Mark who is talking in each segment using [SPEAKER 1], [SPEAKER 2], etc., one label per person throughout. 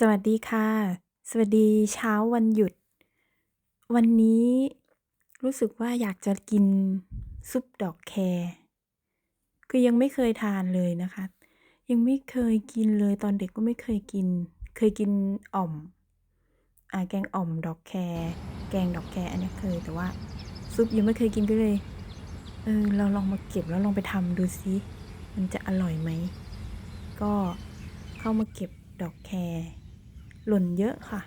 [SPEAKER 1] สวัสดีค่ะ สวัสดีเช้าวันหยุด วันนี้รู้สึกว่าอยากจะกินซุปดอกแครคือยังไม่เคยทานเลยนะคะ ยังไม่เคยกินเลยตอนเด็กก็ไม่เคยกิน เคยกินอ่อมอ่าแกงอ่อมดอกแครแกงดอกแครอันนี้เคยแต่ว่า ซุปยังไม่เคยกินก็เลยเออเราลองมาเก็บแล้วลองไปทำดูซิมันจะอร่อยไหมก็เข้ามาเก็บดอกแคร์ หล่นเยอะค่ะ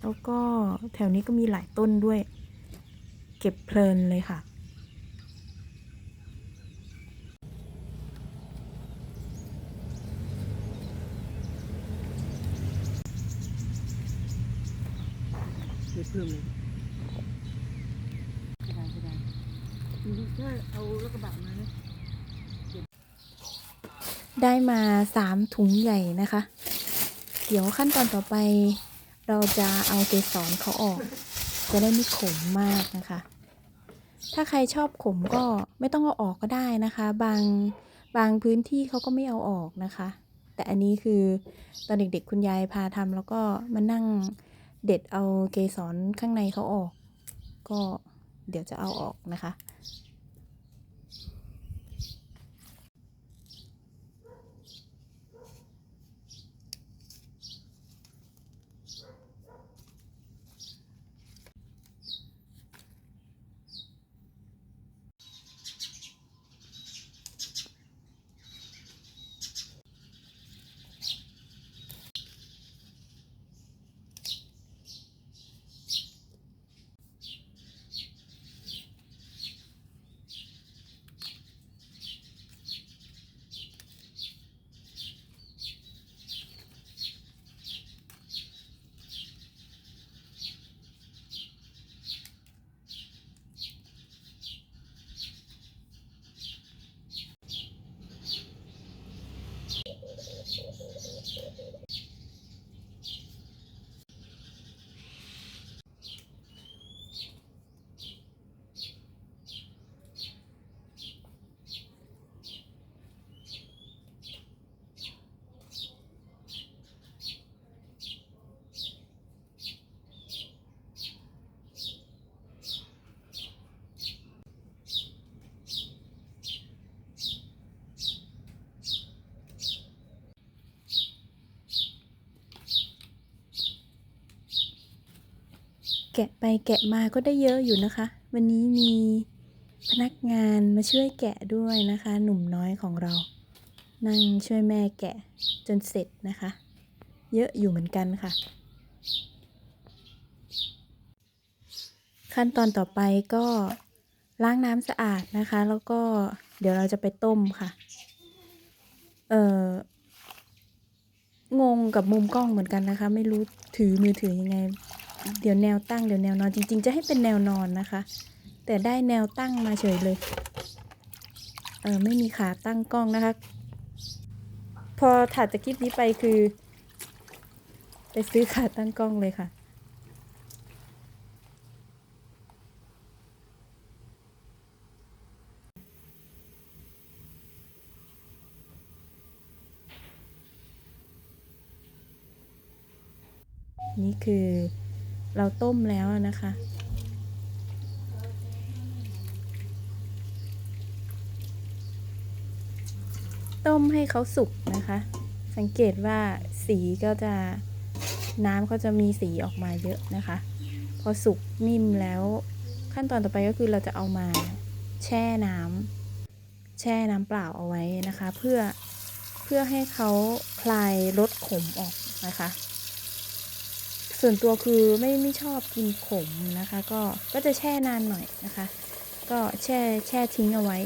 [SPEAKER 1] แล้วก็แถวนี้ก็มีหลายต้นด้วย เก็บเพลินเลยค่ะ
[SPEAKER 2] ไม่เพิ่มเลยไม่ได้ไม่ได้ถ้าเอารถกระบะมานะ
[SPEAKER 1] ได้มาสามถุงใหญ่นะคะ เดี๋ยวขั้นตอนต่อไป เราจะเอาเกสรเขาออก จะได้ไม่ขมมากนะคะ ถ้าใครชอบขมก็ไม่ต้องเอาออกก็ได้นะคะ บางบางพื้นที่เขาก็ไม่เอาออกนะคะ แต่อันนี้คือตอนเด็กๆคุณยายพาทำแล้วก็มานั่งเด็ดเอาเกสรข้างในเขาออก ก็เดี๋ยวจะเอาออกนะคะ แกะไปแกะมาก็ได้เยอะอยู่นะคะ วันนี้มีพนักงานมาช่วยแกะด้วยนะคะ หนุ่มน้อยของเรา นั่งช่วยแม่แกะจนเสร็จนะคะ เยอะอยู่เหมือนกันค่ะ ขั้นตอนต่อไปก็ล้างน้ำสะอาดนะคะ แล้วก็เดี๋ยวเราจะไปต้มค่ะ เอ่องงกับมุมกล้องเหมือนกันนะคะ ไม่รู้ถือมือถือยังไง เดี๋ยวแนวตั้งเดี๋ยวแนวนอนจริง ๆ จะให้เป็นแนวนอนนะคะ แต่ได้แนวตั้งมาเฉยเลยเออไม่มีขาตั้งกล้องนะคะ พอถัดจากคลิปนี้ไปคือ ไปซื้อขาตั้งกล้องเลยค่ะนี่คือ เราต้มแล้วนะคะ ต้มให้เขาสุกนะคะ สังเกตว่าสีก็จะน้ำก็จะมีสีออกมาเยอะนะคะ พอสุกนิ่มแล้วขั้นตอนต่อไปก็คือเราจะเอามาแช่น้ำแช่น้ำเปล่าเอาไว้นะคะ เพื่อเพื่อให้เขาคลายรสขมออกนะคะ ส่วนตัวคือไม่ไม่ชอบกินขมนะคะ ก็ก็จะแช่นานหน่อยนะคะ ก็แช่แช่ทิ้งเอาไว้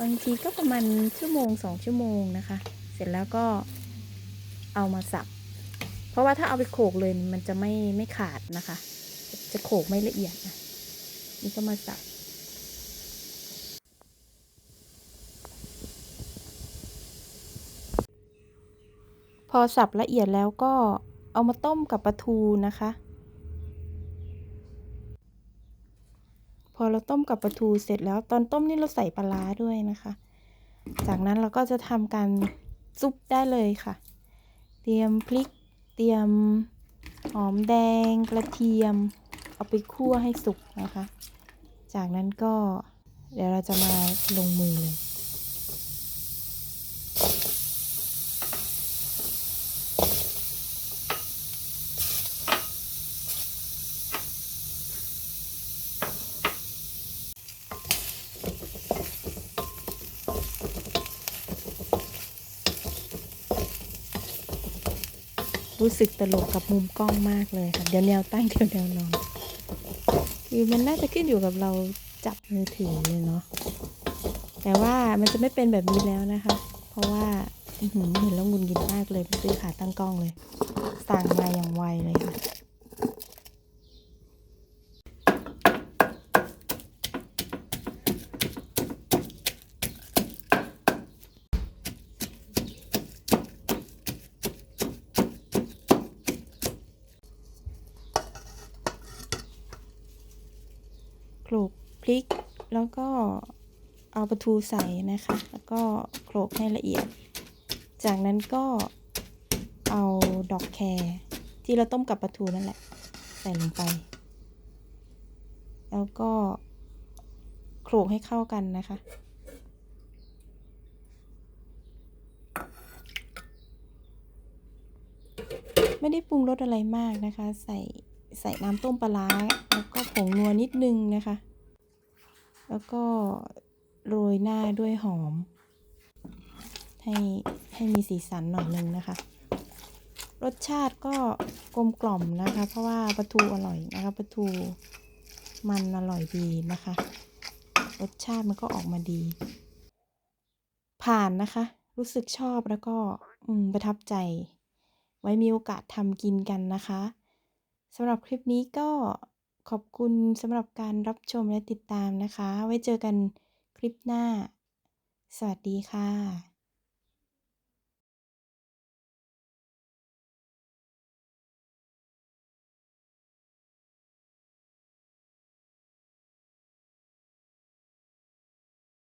[SPEAKER 1] บางทีก็ประมาณชั่วโมงสองชั่วโมงนะคะ เสร็จแล้วก็เอามาสับ เพราะว่าถ้าเอาไปโขลกเลยมันจะไม่ไม่ขาดนะคะ จะโขลกไม่ละเอียดนะนี่ก็มาสับ พอสับละเอียดแล้วก็เอามาต้มกับปลาทูนะคะ พอเราต้มกับปลาทูเสร็จแล้วตอนต้มนี่เราใส่ปลาร้าด้วยนะคะ จากนั้นเราก็จะทำการซุปได้เลยค่ะ เตรียมพริก เตรียมหอมแดง กระเทียม เอาไปคั่วให้สุกนะคะ จากนั้นก็เดี๋ยวเราจะมาลงมือเลย รู้สึกตลกกับมุมกล้องมากเลยค่ะเดี๋ยวแนวตั้งเดี๋ยวแนวนอนคือมันน่าจะขึ้นอยู่กับเราจับมือถือเลยเนาะแต่ว่ามันจะไม่เป็นแบบนี้แล้วนะคะ เพราะว่าเห็นแล้วงุนงินมากเลยไปซื้อขาตั้งกล้องเลย สั่งมาอย่างไวเลยค่ะ โขลกพริก แล้วก็เอาปลาทูใส่นะคะ แล้วก็โขลกให้ละเอียด จากนั้นก็เอาดอกแครที่เราต้มกับปลาทูนั่นแหละ ใส่ลงไป แล้วก็โขลกให้เข้ากันนะคะ ไม่ได้ปรุงรสอะไรมากนะคะ ใส่ ใส่น้ำต้มปลาร้าแล้วก็ผงนัวนิดนึงนะคะ แล้วก็โรยหน้าด้วยหอม ให้ให้มีสีสันหน่อยนึงนะคะ รสชาติก็กลมกล่อมนะคะ เพราะว่าปลาทูอร่อยนะคะปลาทูมันอร่อยดีนะคะ รสชาติมันก็ออกมาดี ผ่านนะคะ รู้สึกชอบแล้วก็ประทับใจ ไว้มีโอกาสทำกินกันนะคะ สำหรับคลิปนี้ก็ขอบคุณสำหรับการรับชมและติดตามนะคะ ไว้เจอกันคลิปหน้า สวัสดีค่ะ